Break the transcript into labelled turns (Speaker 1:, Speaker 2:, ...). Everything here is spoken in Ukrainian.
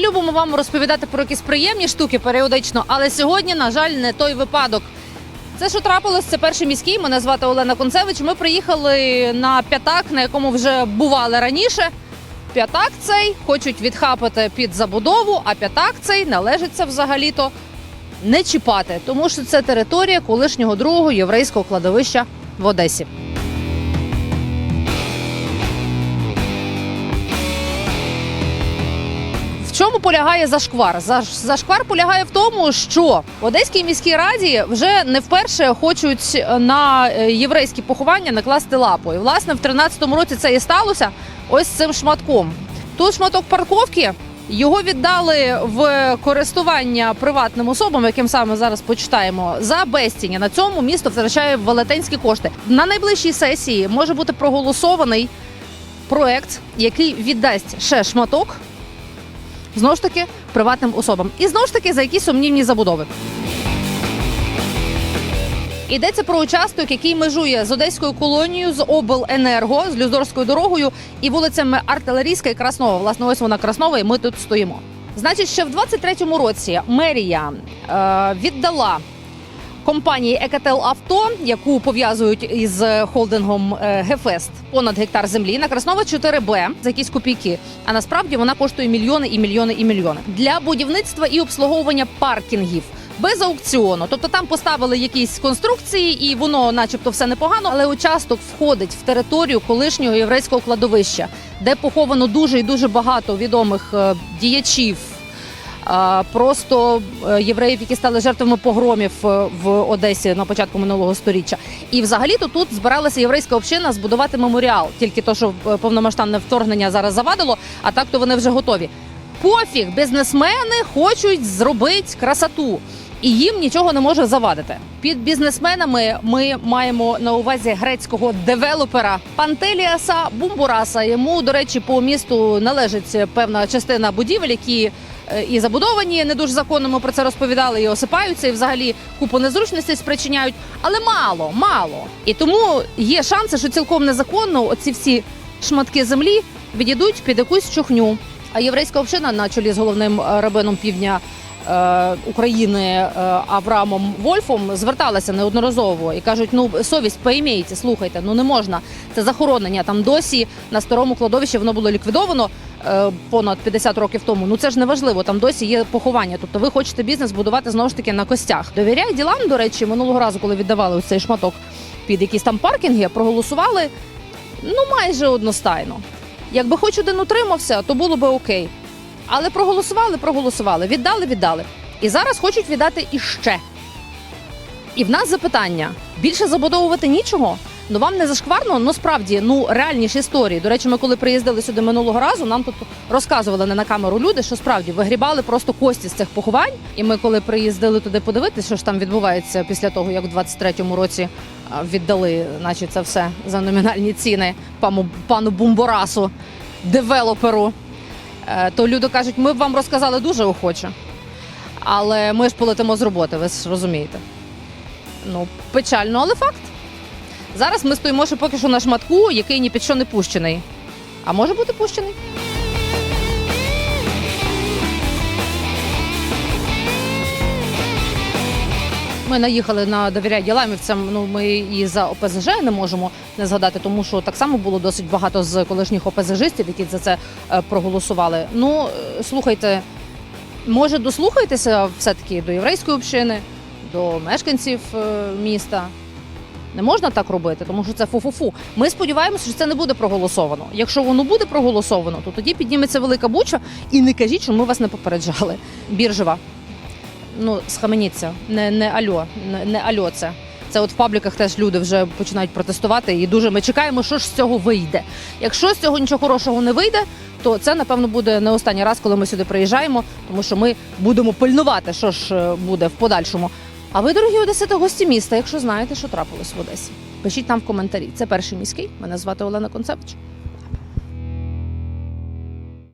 Speaker 1: Любимо вам розповідати про якісь приємні штуки періодично, але сьогодні, на жаль, не той випадок. Це що трапилось, це перший міський. Мене звати Олена Концевич. Ми приїхали на п'ятак, на якому вже бували раніше. П'ятак цей хочуть відхапати під забудову, а п'ятак цей належиться взагалі-то не чіпати, тому що це територія колишнього другого єврейського кладовища в Одесі. Чому полягає зашквар? Заш- Зашквар полягає в тому, що в Одеській міській раді вже не вперше хочуть на е, єврейські поховання накласти лапу. І власне в 13-му році це і сталося ось цим шматком. Тут шматок парковки. Його віддали в користування приватним особам, яким саме зараз почитаємо, за безціння. На цьому місто втрачає велетенські кошти. На найближчій сесії може бути проголосований проект, який віддасть ще шматок знову ж таки приватним особам. І знову ж таки за якісь сумнівні забудови. Йдеться про участок, який межує з одеською колонією, з обленерго, з Люздорською дорогою і вулицями Артилерійська і Краснова. Власне, ось вона Краснова, і ми тут стоїмо. Значить, ще в 23-му році мерія е, віддала компанії Екател Авто, яку пов'язують із холдингом е, Гефест, понад гектар землі на Краснова 4Б за якісь копійки. А насправді вона коштує мільйони і мільйони і мільйони для будівництва і обслуговування паркінгів. Без аукціону, тобто там поставили якісь конструкції, і воно, начебто, все непогано, але участок входить в територію колишнього єврейського кладовища, де поховано дуже і дуже багато відомих е, діячів, просто е, євреїв, які стали жертвами погромів е, в Одесі на початку минулого сторіччя. І взагалі-то тут збиралася єврейська община збудувати меморіал. Тільки то, що е, повномасштабне вторгнення зараз завадило, а так то вони вже готові. Пофіг, бізнесмени хочуть зробити красоту. І їм нічого не може завадити. Під бізнесменами ми маємо на увазі грецького девелопера Пантеліаса Бумбураса. Йому, до речі, по місту належить певна частина будівель, які і забудовані не дуже законно. Ми про це розповідали, і осипаються, і взагалі купу незручностей спричиняють. Але мало, мало. І тому є шанси, що цілком незаконно оці всі шматки землі відійдуть під якусь чухню. А єврейська община на чолі з головним е, рабином півдня е, України е, Авраамом Вольфом зверталася неодноразово і кажуть: ну совість поймійте, слухайте, ну не можна. Це захоронення. Там досі на старому кладовищі воно було ліквідовано е, понад 50 років тому. Ну це ж не важливо. Там досі є поховання. Тобто ви хочете бізнес будувати знову ж таки на костях. Довіряй ділам. До речі, минулого разу, коли віддавали цей шматок під якісь там паркінги, проголосували ну майже одностайно. Якби хоч один утримався, то було би окей. Але проголосували, проголосували, віддали, віддали. І зараз хочуть віддати іще. І в нас запитання: більше забудовувати нічого? Ну вам не зашкварно, ну справді ну реальні ж історії. До речі, ми коли приїздили сюди минулого разу, нам тут розказували не на камеру люди, що справді вигрібали просто кості з цих поховань. І ми, коли приїздили туди подивитися, що ж там відбувається після того, як в 23-му році віддали, значить, це все за номінальні ціни пану пану Бумборасу, девелоперу. Е, То люди кажуть, ми б вам розказали дуже охоче, але ми ж полетимо з роботи, ви ж розумієте. Ну, печально, але факт. Зараз ми стоїмо ще поки що на шматку, який ні під що не пущений. А може бути пущений? Ми наїхали на довіряй діламівцям. Ну ми і за ОПЗЖ не можемо не згадати, тому що так само було досить багато з колишніх ОПЗЖистів, які за це е, проголосували. Ну е, слухайте, може дослухайтеся все-таки до єврейської общини, до мешканців е, міста. Не можна так робити, тому що це фу-фу-фу. Ми сподіваємося, що це не буде проголосовано. Якщо воно буде проголосовано, то тоді підніметься велика буча і не кажіть, що ми вас не попереджали. Біржева. Ну, схаменіться, не, не альо, не, не альо це. Це от в пабліках теж люди вже починають протестувати, і дуже ми чекаємо, що ж з цього вийде. Якщо з цього нічого хорошого не вийде, то це напевно буде не останній раз, коли ми сюди приїжджаємо, тому що ми будемо пильнувати, що ж е, буде в подальшому. А ви, дорогі одесити, гості міста, якщо знаєте, що трапилось в Одесі, пишіть нам в коментарі. Це перший міський. Мене звати Олена Концевич.